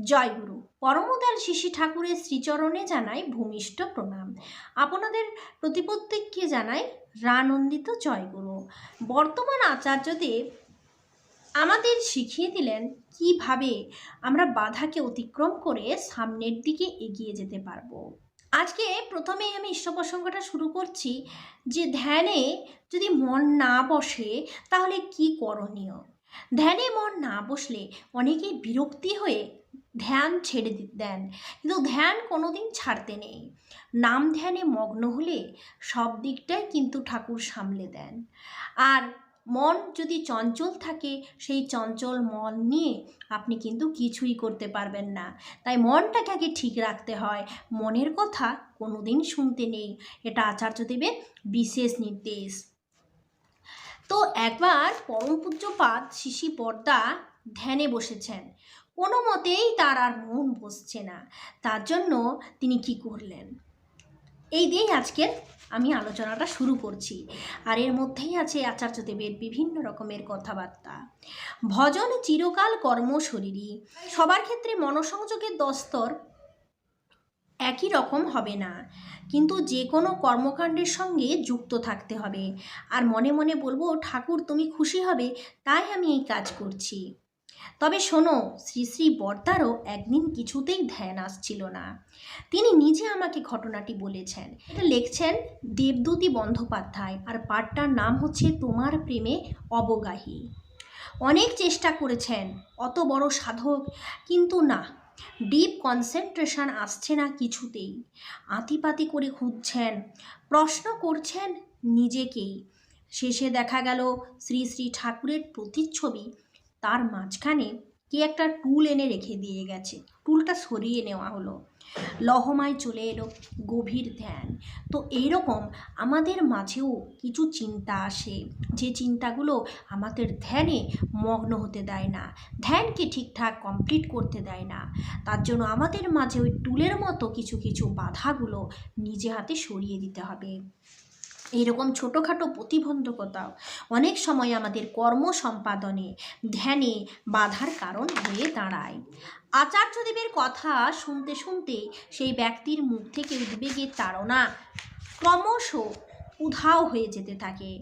জয়গুরু। পরমদয়াল শিশি ঠাকুরের শ্রীচরণে জানাই ভূমিষ্ঠ প্রণাম। আপনাদের প্রতি প্রত্যেককে জানাই রানন্দিত জয়গুরু। বর্তমান আচার্যদেব আমাদের শিখিয়ে দিলেন কীভাবে আমরা বাধাকে অতিক্রম করে সামনের দিকে এগিয়ে যেতে পারব। আজকে প্রথমেই আমি ঈশ্বর প্রসঙ্গটা শুরু করছি যে ধ্যানে যদি মন না বসে তাহলে কি করণীয়? ধ্যানে মন না বসলে অনেকেই বিরক্তি হয়ে ধ্যান ছেড়ে দেন। কিন্তু ধ্যান কোনোদিন ছাড়তে নেই। নাম ধ্যানে মগ্ন হলে সব দিকটাই কিন্তু ঠাকুর সামলে দেন। আর মন যদি চঞ্চল থাকে, সেই চঞ্চল মন নিয়ে আপনি কিন্তু কিছুই করতে পারবেন না। তাই মনটাকে আগে ঠিক রাখতে হয়। মনের কথা কোনোদিন শুনতে নেই। এটা আচার্যদেবের বিশেষ নির্দেশ। তো একবার পরম পূজ্যপাদ শিশি পর্দা ধ্যানে বসেছেন। কোনো মতেই তার আর মন বসছে না। তার জন্য তিনি কি করলেন? এই দিয়েই আজকের আমি আলোচনাটা শুরু করছি। আর এর মধ্যেই আছে আচার্যদেবের বিভিন্ন রকমের কথাবার্তা। ভজন চিরকাল কর্ম শরীরী সবার ক্ষেত্রে মনসংযোগের দস্তর একই রকম হবে না। কিন্তু যে কোনো কর্মকাণ্ডের সঙ্গে যুক্ত থাকতে হবে। আর মনে মনে বলব, ঠাকুর, তুমি খুশি হবে, তাই আমি এই কাজ করছি। তবে শোনো, শ্রী শ্রী বর্দারও একদিন কিছুতেই ধ্যান আসছিল না। তিনি নিজে আমাকে ঘটনাটি বলেছেন। এটা লিখছেন দেবদূতি বন্দ্যোপাধ্যায় আর পাঠটার নাম হচ্ছে তোমার প্রেমে অবগাহী। অনেক চেষ্টা করেছেন, অত বড় সাধক, কিন্তু না, ডিপ কনসেন্ট্রেশন আসছে না কিছুতেই। আতিপাতি করে খুঁজছেন, প্রশ্ন করছেন নিজেকেই। শেষে দেখা গেল শ্রী শ্রী ঠাকুরের প্রতিচ্ছবি তার মাঝখানে কে একটা টুল এনে রেখে দিয়ে গেছে। টুলটা সরিয়ে নেওয়া হলো। লহমায় চলে এলো গভীর ধ্যান। তো এইরকম আমাদের মাঝেও কিছু চিন্তা আসে। যে চিন্তাগুলো আমাদের ধ্যানে মগ্ন হতে দেয় না। ধ্যানকে ঠিকঠাক কমপ্লিট করতে দেয় না। তার জন্য আমাদের মাঝে ওই টুলের মতো কিছু কিছু বাধাগুলো নিজে হাতে সরিয়ে দিতে হবে। এইরকম ছোটোখাটো প্রতিবন্ধকতাও অনেক সময় আমাদের কর্ম সম্পাদনে ধ্যানে বাধার কারণ হয়ে দাঁড়ায়। আচার্যদেবের কথা শুনতে শুনতে সেই ব্যক্তির মুখ থেকে উদ্বেগের তাড়না ক্রমশ উধাও হয়ে যেতে থাকে।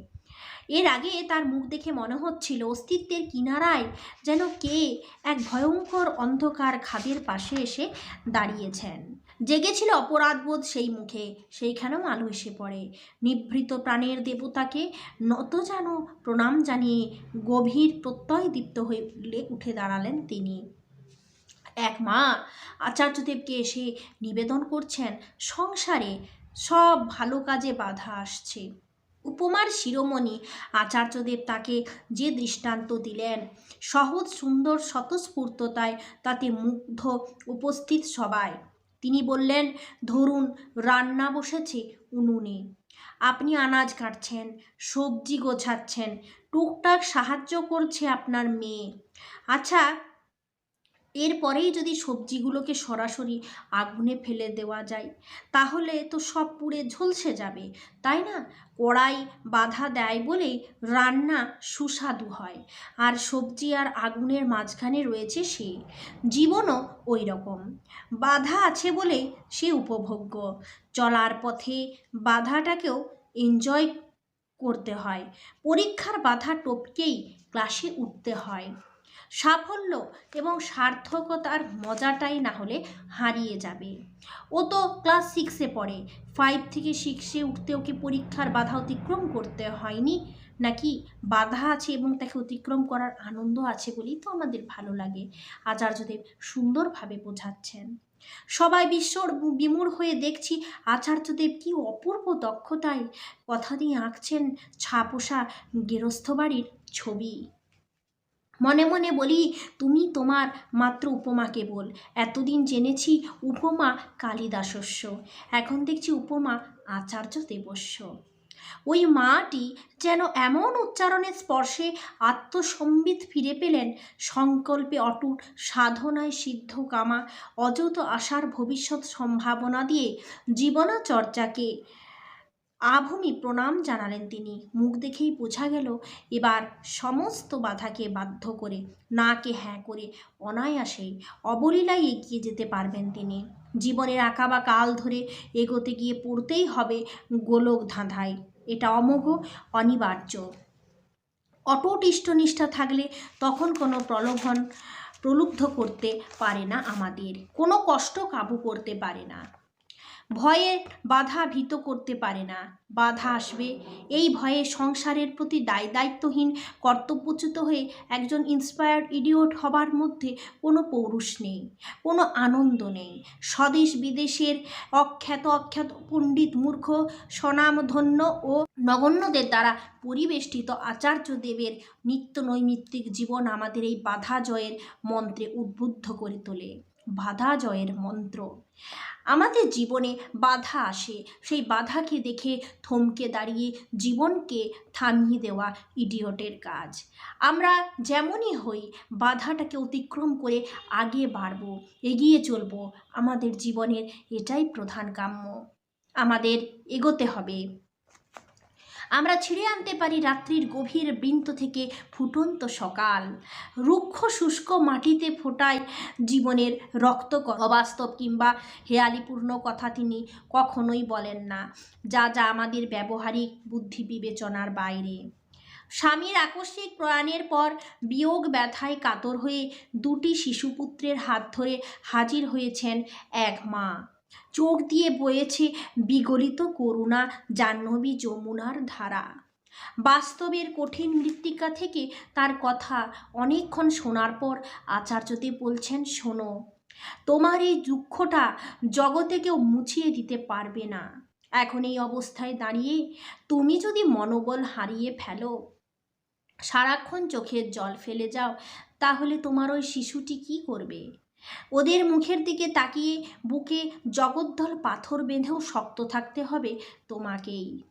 এর আগে তার মুখ দেখে মনে হচ্ছিল অস্তিত্বের কিনারায় যেন কে এক ভয়ঙ্কর অন্ধকার খাদের পাশে এসে দাঁড়িয়েছেন। জেগেছিল অপরাধবোধ সেই মুখে, সেইখানেও আলো এসে পড়ে। নিভৃত প্রাণের দেবতাকে নত যেন প্রণাম জানিয়ে গভীর প্রত্যয় দীপ্ত হয়ে উঠে দাঁড়ালেন তিনি। এক মা আচার্যদেবকে এসে নিবেদন করছেন, সংসারে সব ভালো কাজে বাধা আসছে। উপমার শিরোমণি আচার্যদেব তাকে যে দৃষ্টান্ত দিলেন, সহজ সুন্দর স্বতঃস্ফূর্ততায় তাতে মুগ্ধ উপস্থিত সবাই। তিনি বললেন, ধরুন, রান্না বসেছে উনুনে। আপনি আনাজ কাটছেন, সবজি গোছাচ্ছেন, টুকটাক সাহায্য করছে আপনার মেয়ে। আচ্ছা এরপরেই যদি সবজিগুলোকে সরাসরি আগুনে ফেলে দেওয়া যায়, তাহলে তো সব পুড়ে ঝলসে যাবে, তাই না? কড়াই বাধা দেয় বলেই রান্না সুস্বাদু হয়। আর সবজি আর আগুনের মাঝখানে রয়েছে সে। জীবনও ওই রকম বাধা আছে বলেই সে উপভোগ্য। চলার পথে বাধাটাকেও এনজয় করতে হয়। পরীক্ষার বাধা টপকেই ক্লাসে উঠতে হয়। সাফল্য এবং সার্থকতার মজাটাই না হলে হারিয়ে যাবে। ও তো ক্লাস সিক্সে পড়ে। ফাইভ থেকে সিক্সে উঠতে ওকে পরীক্ষার বাধা অতিক্রম করতে হয়নি? নাকি বাধা আছে এবং তাকে অতিক্রম করার আনন্দ আছে বলেই তো আমাদের ভালো লাগে। আচার্যদেব সুন্দরভাবে বোঝাচ্ছেন। সবাই বিশ্বর বিমূঢ় হয়ে দেখছি আচার্যদেব কি অপূর্ব দক্ষতায় কথা দিয়ে আঁকছেন ছাপোষা গেরস্থ বাড়ির ছবি। মনে মনে বলি, তুমি তোমার মাত্র উপমাকে বল। এতদিন জেনেছি উপমা কালিদাসস্য। এখন দেখছি উপমা আচার্য দেবস্য। ওই মাটি যেন এমন উচ্চারণের স্পর্শে আত্মসম্বিত ফিরে পেলেন সংকল্পে অটুট, সাধনায় সিদ্ধ কামা অযত আশার ভবিষ্যৎ সম্ভাবনা দিয়ে জীবনাচর্যাকে আভূমি প্রণাম জানালেন তিনি। মুখ দেখেই বোঝা গেল, এবার সমস্ত বাধাকে বাধ্য করে, নাকে হ্যাঁ করে অনায়াসেই অবলীলায় এগিয়ে যেতে পারবেন তিনি। জীবনের আঁকা বা কাল ধরে এগোতে গিয়ে পড়তেই হবে গোলক ধাঁধায়। এটা অমোঘ, অনিবার্য। অটুট ইষ্টনিষ্ঠা থাকলে তখন কোনো প্রলোভন প্রলুব্ধ করতে পারে না আমাদের। কোনো কষ্ট কাবু করতে পারে না। ভয়ে বাধা ভীত করতে পারে না। বাধা আসবে। এই ভয়ে সংসারের প্রতি দায় দায়িত্বহীন, কর্তব্যচ্যুত হয়ে একজন ইন্সপায়ার্ড ইডিওট হবার মধ্যে কোনো পৌরুষ নেই, কোনো আনন্দ নেই। স্বদেশ বিদেশের অখ্যাত অখ্যাত পণ্ডিত মূর্খ, স্বনামধন্য ও নগণ্যদের দ্বারা পরিবেষ্টিত আচার্যদেবের নিত্য নৈমিত্তিক জীবন আমাদের এই বাধা জয়ের মন্ত্রে উদ্বুদ্ধ করে তোলে। বাধা জয়ের মন্ত্র। আমাদের জীবনে বাধা আসে, সেই বাধাকে দেখে থমকে দাঁড়িয়ে জীবনকে থামিয়ে দেওয়া ইডিয়টের কাজ। আমরা যেমনই হই, বাধাটাকে অতিক্রম করে আগে বাড়ব, এগিয়ে চলব। আমাদের জীবনের এটাই প্রধান কাম্য। আমাদের এগোতে হবে। আমরা ছিঁড়ে আনতে পারি রাত্রির গভীর বৃন্ত থেকে ফুটন্ত সকাল। রুক্ষ শুষ্ক মাটিতে ফোটায় জীবনের রক্ত অবাস্তব কিংবা হেয়ালিপূর্ণ কথা তিনি কখনোই বলেন না, যা যা আমাদের ব্যবহারিক বুদ্ধি বিবেচনার বাইরে। স্বামীর আকস্মিক প্রয়াণের পর বিয়োগ ব্যথায় কাতর হয়ে দুটি শিশুপুত্রের হাত ধরে হাজির হয়েছেন এক মা। চোখ দিয়ে বয়েছে বিগলিত করুণা, জাহ্নবী যমুনার ধারা। বাস্তবের কঠিন মৃত্তিকা থেকে তার কথা অনেকক্ষণ শোনার পর আচার্যদেব বলছেন, শোনো, তোমার এই দুঃখটা জগতে কেউ মুছিয়ে দিতে পারবে না। এখন এই অবস্থায় দাঁড়িয়ে তুমি যদি মনোবল হারিয়ে ফেলো, সারাক্ষণ চোখের জল ফেলে যাও, তাহলে তোমার ওই শিশুটি কি করবে? ওদের মুখের দিকে তাকিয়ে বুকে জগদ্দল পাথর বেঁধেও শক্ত থাকতে হবে তোমাকেই।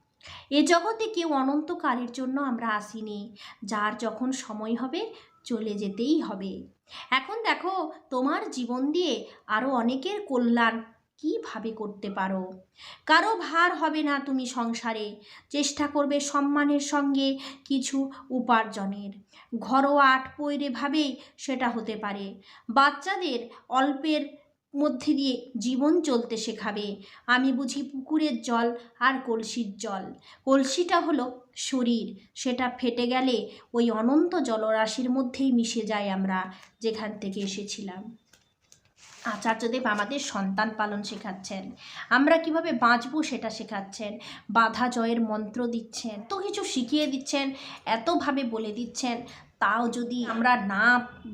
এ জগতে কেউ অনন্তকালের জন্য আমরা আসিনি, যার যখন সময় হবে চলে যেতেই হবে। এখন দেখো, তোমার জীবন দিয়ে আরও অনেকের কল্যাণ কীভাবে করতে পারো? কারও ভার হবে না তুমি সংসারে। চেষ্টা করবে সম্মানের সঙ্গে কিছু উপার্জনের। ঘরোয়া আট পৈরে ভাবেই সেটা হতে পারে। বাচ্চাদের অল্পের মধ্যে দিয়ে জীবন চলতে শেখাবে। আমি বুঝি পুকুরের জল আর কলসির জল। কলসিটা হলো শরীর। সেটা ফেটে গেলে ওই অনন্ত জলরাশির মধ্যেই মিশে যাই আমরা, যেখান থেকে এসেছিলাম। আচার্যদেব আমাদের সন্তান পালন শেখাচ্ছেন, আমরা কীভাবে বাঁচবো সেটা শেখাচ্ছেন, বাধা জয়ের মন্ত্র দিচ্ছেন, তো কিছু শিখিয়ে দিচ্ছেন, এতভাবে বলে দিচ্ছেন, তাও যদি আমরা না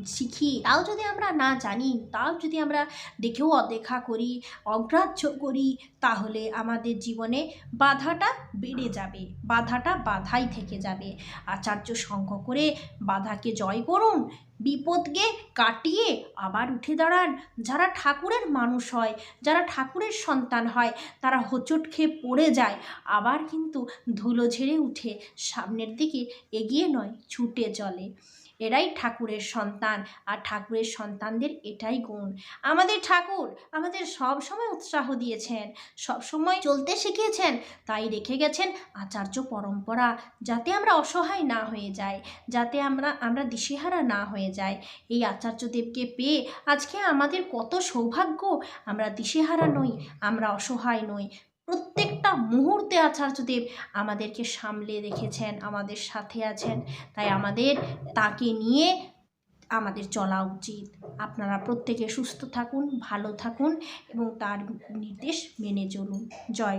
শিখি, তাও যদি আমরা না জানি, তাও যদি আমরা দেখেও অদেখা করি, অগ্রাহ্য করি, তাহলে আমাদের জীবনে বাধাটা বেড়ে যাবে, বাধাটা বাধাই থেকে যাবে। আচার্য সঙ্গ করে বাধাকে জয় করুন বিপদকে কাটিয়ে আবার উঠে দাঁড়ান। যারা ঠাকুরের মানুষ হয়, যারা ঠাকুরের সন্তান হয়, তারা হোঁচট খেয়ে পড়ে যায়। আবার কিন্তু ধুলো ঝেড়ে উঠে সামনের দিকে এগিয়ে নয়, ছুটে চলে। এরাই ঠাকুরের সন্তান, আর ঠাকুরের সন্তানদের এটাই গুণ। আমাদের ঠাকুর আমাদের সব সময় উৎসাহ দিয়েছেন, সব সময় চলতে শিখিয়েছেন, তাই রেখে গেছেন আচার্য পরম্পরা, যাতে আমরা অসহায় না হয়ে যাই, যাতে আমরা আমরা দিশেহারা না হয়ে যাই। এই আচার্যদেবকে পেয়ে আজকে আমাদের কত সৌভাগ্য, আমরা দিশেহারা নই, আমরা অসহায় নই। প্রত্যেকটা মুহূর্তে আচার্যদেব আমাদেরকে সামলে রেখেছেন, আমাদের সাথে আছেন। তাই আমাদের, তাকে নিয়ে আমাদের চলা উচিত। আপনারা প্রত্যেকে সুস্থ থাকুন, ভালো থাকুন এবং তার নির্দেশ মেনে চলুন। জয়।